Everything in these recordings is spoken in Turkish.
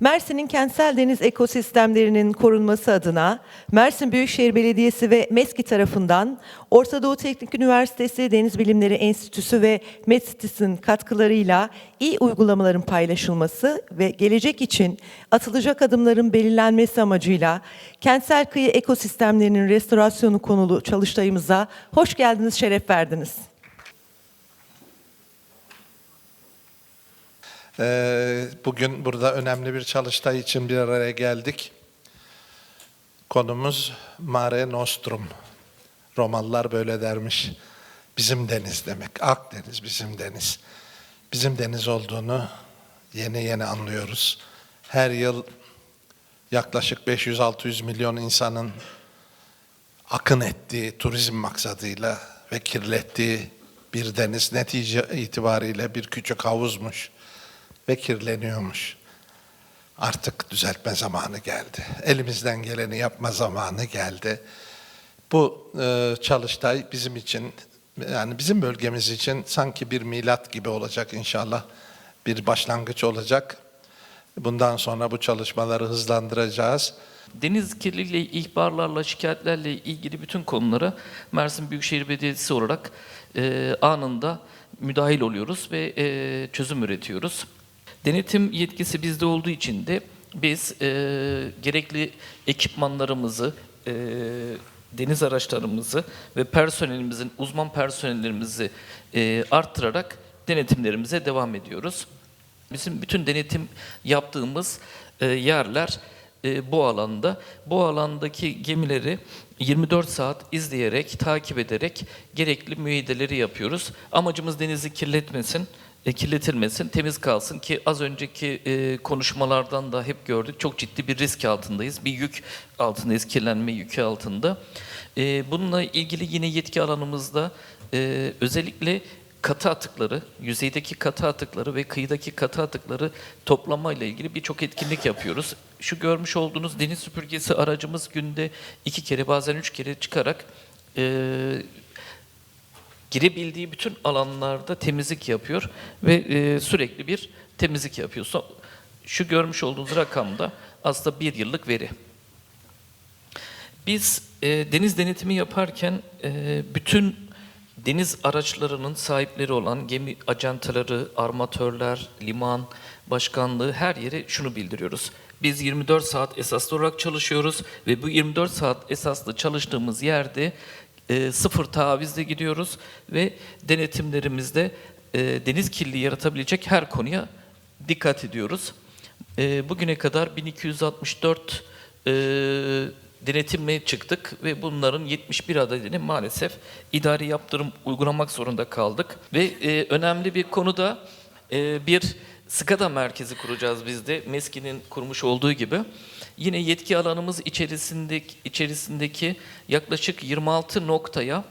Mersin'in kentsel deniz ekosistemlerinin korunması adına Mersin Büyükşehir Belediyesi ve MESKİ tarafından Orta Doğu Teknik Üniversitesi Deniz Bilimleri Enstitüsü ve MEDSTİS'in katkılarıyla iyi uygulamaların paylaşılması ve gelecek için atılacak adımların belirlenmesi amacıyla kentsel kıyı ekosistemlerinin restorasyonu konulu çalıştayımıza hoş geldiniz, şeref verdiniz. Bugün burada önemli bir çalıştay için bir araya geldik. Konumuz Mare Nostrum. Romalılar böyle dermiş. Bizim deniz demek. Akdeniz bizim deniz. Bizim deniz olduğunu yeni yeni anlıyoruz. Her yıl yaklaşık 500-600 milyon insanın akın ettiği turizm maksadıyla ve kirlettiği bir deniz netice itibariyle bir küçük havuzmuş ve kirleniyormuş. Artık düzeltme zamanı geldi. Elimizden geleni yapma zamanı geldi. Bu e, çalıştay bizim için yani bizim bölgemiz için sanki bir milat gibi olacak inşallah. Bir başlangıç olacak. Bundan sonra bu çalışmaları hızlandıracağız. Deniz kirliliği ihbarlarla, şikayetlerle ilgili bütün konulara Mersin Büyükşehir Belediyesi olarak e, anında müdahil oluyoruz ve e, çözüm üretiyoruz. Denetim yetkisi bizde olduğu için de biz e, gerekli ekipmanlarımızı, e, deniz araçlarımızı ve personelimizin, uzman personellerimizi e, arttırarak denetimlerimize devam ediyoruz. Bizim bütün denetim yaptığımız e, yerler e, bu alanda. Bu alandaki gemileri 24 saat izleyerek, takip ederek gerekli müeyyideleri yapıyoruz. Amacımız denizi kirletmesin, e, kirletilmesin, temiz kalsın ki az önceki e, konuşmalardan da hep gördük. Çok ciddi bir risk altındayız, bir yük altındayız, kirlenme yükü altında. E, bununla ilgili yine yetki alanımızda e, özellikle katı atıkları, yüzeydeki katı atıkları ve kıyıdaki katı atıkları toplamayla ilgili birçok etkinlik yapıyoruz. Şu görmüş olduğunuz deniz süpürgesi aracımız günde iki kere bazen üç kere çıkarak e, girebildiği bütün alanlarda temizlik yapıyor ve e, sürekli bir temizlik yapıyor. So- Şu görmüş olduğunuz rakamda aslında bir yıllık veri. Biz e, deniz denetimi yaparken e, bütün deniz araçlarının sahipleri olan gemi ajantaları, armatörler, liman başkanlığı her yere şunu bildiriyoruz. Biz 24 saat esaslı olarak çalışıyoruz ve bu 24 saat esaslı çalıştığımız yerde e, sıfır tavizle gidiyoruz ve denetimlerimizde e, deniz kirliliği yaratabilecek her konuya dikkat ediyoruz. E, bugüne kadar 1264 e, denetimle çıktık ve bunların 71 adedini maalesef idari yaptırım uygulamak zorunda kaldık. Ve e, önemli bir konuda e, bir SCADA merkezi kuracağız biz de MESKİ'nin kurmuş olduğu gibi. Yine yetki alanımız içerisindeki, içerisindeki yaklaşık 26 noktaya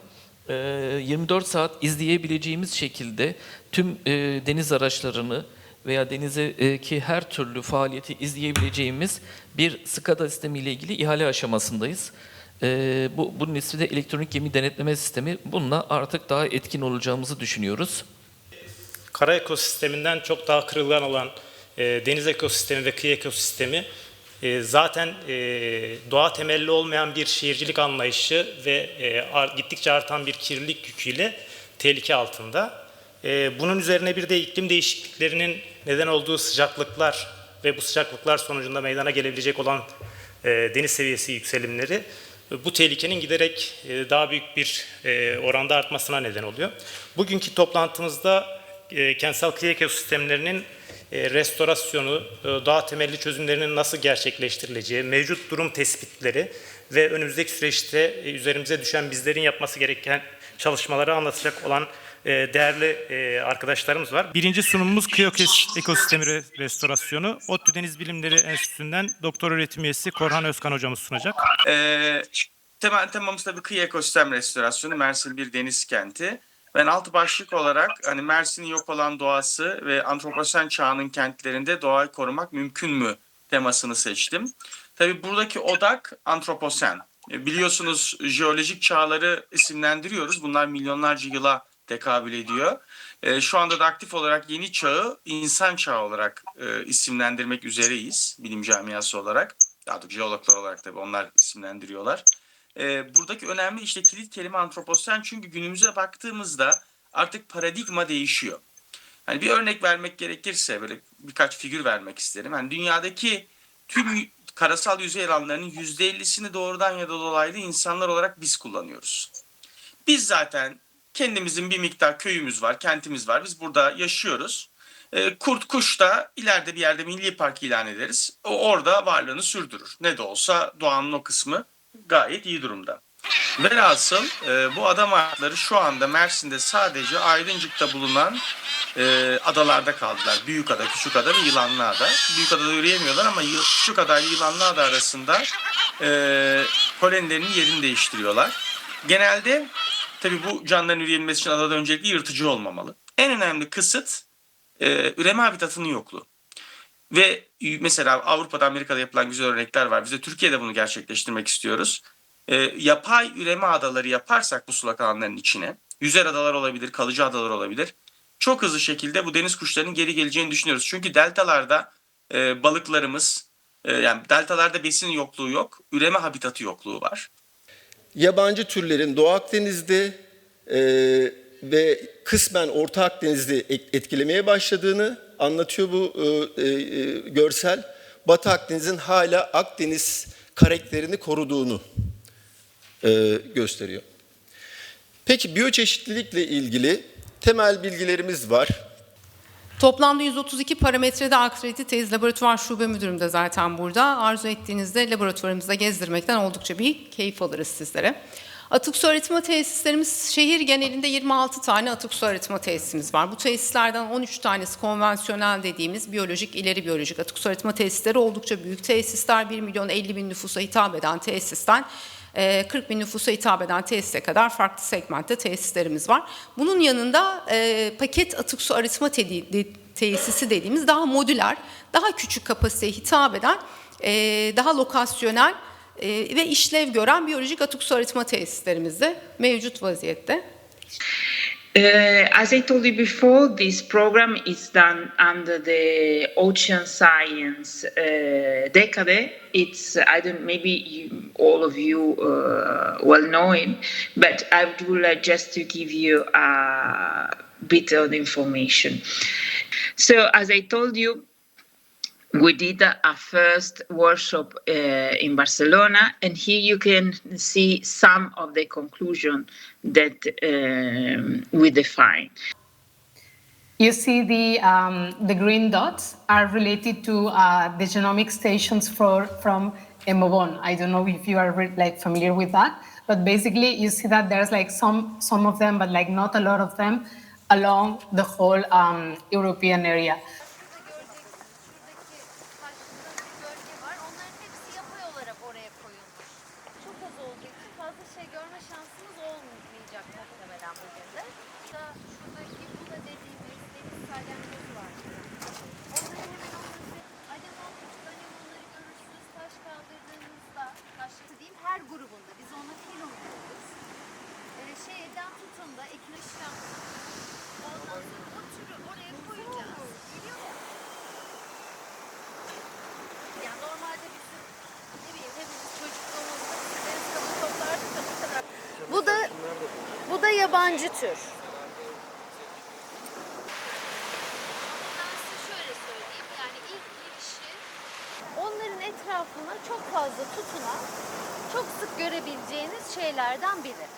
e, 24 saat izleyebileceğimiz şekilde tüm e, deniz araçlarını veya denizdeki her türlü faaliyeti izleyebileceğimiz bir SCADA sistemi ile ilgili ihale aşamasındayız. E, bu, bunun ismi de elektronik gemi denetleme sistemi. Bununla artık daha etkin olacağımızı düşünüyoruz. Kara ekosisteminden çok daha kırılgan olan e, deniz ekosistemi ve kıyı ekosistemi e, zaten e, doğa temelli olmayan bir şehircilik anlayışı ve e, ar- gittikçe artan bir kirlilik yüküyle tehlike altında. E, bunun üzerine bir de iklim değişikliklerinin neden olduğu sıcaklıklar ve bu sıcaklıklar sonucunda meydana gelebilecek olan e, deniz seviyesi yükselimleri e, bu tehlikenin giderek e, daha büyük bir e, oranda artmasına neden oluyor. Bugünkü toplantımızda e, kentsel kıyı ekosistemlerinin e, restorasyonu, e, doğa temelli çözümlerinin nasıl gerçekleştirileceği, mevcut durum tespitleri ve önümüzdeki süreçte e, üzerimize düşen bizlerin yapması gereken çalışmaları anlatacak olan e, değerli arkadaşlarımız var. Birinci sunumumuz kıyı ekos- ekosistemi re- restorasyonu. ODTÜ Deniz Bilimleri Enstitüsü'nden doktor öğretim üyesi Korhan Özkan hocamız sunacak. Ee, temel temamız tabii kıyı ekosistem restorasyonu. Mersin bir deniz kenti. Ben alt başlık olarak hani Mersin'in yok olan doğası ve antroposen çağının kentlerinde doğayı korumak mümkün mü temasını seçtim. Tabii buradaki odak antroposen. E, Biliyorsunuz jeolojik çağları isimlendiriyoruz. Bunlar milyonlarca yıla tekabül ediyor. E, şu anda da aktif olarak yeni çağı insan çağı olarak e, isimlendirmek üzereyiz bilim camiası olarak. Daha doğrusu jeologlar olarak tabii onlar isimlendiriyorlar. E, buradaki önemli işte kilit kelime antroposen çünkü günümüze baktığımızda artık paradigma değişiyor. Hani bir örnek vermek gerekirse böyle birkaç figür vermek isterim. Hani dünyadaki tüm karasal yüzey alanlarının %50'sini doğrudan ya da dolaylı insanlar olarak biz kullanıyoruz. Biz zaten kendimizin bir miktar köyümüz var, kentimiz var. Biz burada yaşıyoruz. Ee, kurt kuş da ileride bir yerde milli park ilan ederiz. O orada varlığını sürdürür. Ne de olsa doğanın o kısmı gayet iyi durumda. Velhasıl e, bu adam hayatları şu anda Mersin'de sadece Aydıncık'ta bulunan e, adalarda kaldılar. Büyükada, Küçükada ve Yılanlıada. Büyükada'da yürüyemiyorlar ama Küçükada ile Yılanlıada arasında e, kolonilerinin yerini değiştiriyorlar. Genelde tabii bu canlıların üreyebilmesi için adada öncelikle yırtıcı olmamalı. En önemli kısıt e, üreme habitatının yokluğu. Ve mesela Avrupa'da Amerika'da yapılan güzel örnekler var. Biz de Türkiye'de bunu gerçekleştirmek istiyoruz. E, yapay üreme adaları yaparsak bu sulak alanların içine, yüzer adalar olabilir, kalıcı adalar olabilir. Çok hızlı şekilde bu deniz kuşlarının geri geleceğini düşünüyoruz. Çünkü deltalarda e, balıklarımız, e, yani deltalarda besin yokluğu yok, üreme habitatı yokluğu var. yabancı türlerin Doğu Akdeniz'de e, ve kısmen Orta Akdeniz'de et- etkilemeye başladığını anlatıyor bu e, e, e, görsel. Batı Akdeniz'in hala Akdeniz karakterini koruduğunu e, gösteriyor. Peki biyoçeşitlilikle ilgili temel bilgilerimiz var. Toplamda 132 parametrede akrediteyiz. Laboratuvar şube müdürüm de zaten burada. Arzu ettiğinizde laboratuvarımızda gezdirmekten oldukça bir keyif alırız sizlere. Atık su arıtma tesislerimiz şehir genelinde 26 tane atık su arıtma tesisimiz var. Bu tesislerden 13 tanesi konvansiyonel dediğimiz biyolojik, ileri biyolojik atık su arıtma tesisleri oldukça büyük tesisler. 1 milyon 50 bin nüfusa hitap eden tesisten e, 40 bin nüfusa hitap eden tesise kadar farklı segmentte tesislerimiz var. Bunun yanında e, paket atık su arıtma tesisi dediğimiz daha modüler, daha küçük kapasiteye hitap eden, e, daha lokasyonel e, ve işlev gören biyolojik atık su arıtma tesislerimiz de mevcut vaziyette. Uh, as I told you before, this program is done under the Ocean Science uh, Decade. It's I don't maybe you, all of you uh, well know him, but I would like just to give you a bit of information. So, as I told you, we did a, first workshop uh, in Barcelona, and here you can see some of the conclusion that um, we define. You see the um, the green dots are related to uh, the genomic stations for from Emobon. I don't know if you are re- like familiar with that, but basically you see that there's like some some of them, but like not a lot of them along the whole um, European area. Da ekleşten Ondan sonra o türü oraya koyacağız. Biliyor musun? Yani normalde bizim ne bileyim hepimiz çocukluğumuzda bu da bu da yabancı tür. Onların etrafına çok fazla tutunan çok sık görebileceğiniz şeylerden biri.